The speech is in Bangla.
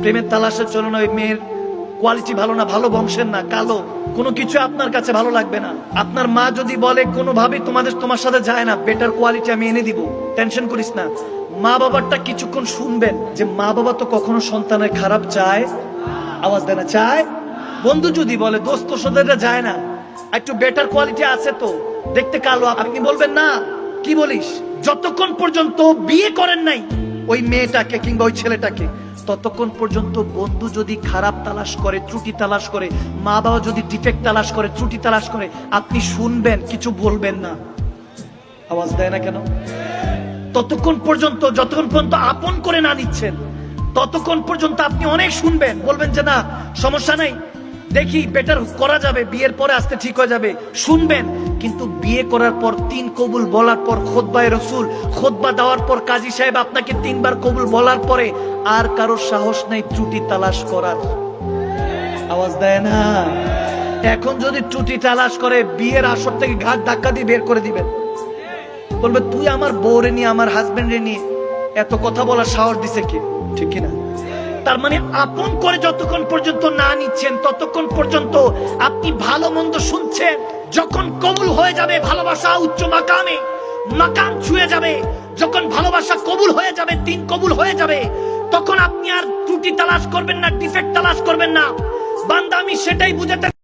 প্রেমের তালাশে চলো না ওই মেয়ের। কোয়ালিটি ভালো না, ভালো বংশের না, কালো। কোনো কিছু আপনার কাছে ভালো লাগবে না। আপনার মা যদি বলে, কোনোভাবেই তোমাদের, তোমার সাথে যায় না। বেটার কোয়ালিটি আমি এনে দিব। টেনশন করিস না। মা বাবারটা কিছুক্ষণ শুনবেন যে মা বাবা তো কখনো সন্তানের খারাপ চায়? আওয়াজ দেয় না, চায়? বন্ধু যদি বলে, দোস্ত সাথে এটা যায় না। একটু বেটার কোয়ালিটি আছে তো। দেখতে কালো। আপনি বলবেন? না। কি বলিস? যতক্ষণ পর্যন্ত বিয়ে করেন নাই ওই মেয়েটাকে কিংবা ওই ছেলেটাকে, ততক্ষণ পর্যন্ত বন্ধু যদি খারাপ তালাশ করে, ত্রুটি তালাশ করে মা বাবা যদি ডিফেক্ট তালাশ করে, ত্রুটি তালাশ করে, আপনি শুনবেন, কিছু বলবেন না। আওয়াজ দেয় না কেন? ততক্ষণ পর্যন্ত, যতক্ষণ পর্যন্ত আপন করে না নিচ্ছেন, ততক্ষণ পর্যন্ত আপনি অনেক শুনবেন, বলবেন যে না, সমস্যা নেই দেখি বেটার করা যাবে, বিয়ের পরে আসতে ঠিক হয়ে যাবে। শুনবেন, কিন্তু বিয়ে করার পর তিন কবুল বলার পর খোদবায় রসুল, খোদবা দেওয়ার পর কাজী সাহেব আপনাকে তিনবার কবুল বলার পরে আর কারও সাহস নেই ত্রুটি তালাশ করার। আওয়াজ দেয় না। এখন যদি ত্রুটি তালাশ করে, বিয়ের আসর থেকে ঘাট ধাক্কা দিয়ে বের করে দিবেন। বলবে, তুই আমার বউরে নিয়ে, আমার হাজবেন্ডে নিয়ে এত কথা বলার সাহস দিছে কি? ঠিক কিনা? তার মানে আপন করে যতক্ষণ পর্যন্ত না নিচ্ছেন, ততক্ষণ পর্যন্ত আপনি ভালো মন্দ শুনছেন। যখন কবুল হয়ে যাবে ভালোবাসা উচ্চ মাকামে, মাকাম ছুঁয়ে যাবে। যখন ভালোবাসা কবুল হয়ে যাবে তিন কবুল হয়ে যাবে, তখন আপনি আর ত্রুটি তালাশ করবেন না ডিফেক্ট তালাশ করবেন না। বান্দা, আমি সেটাই বুঝাতে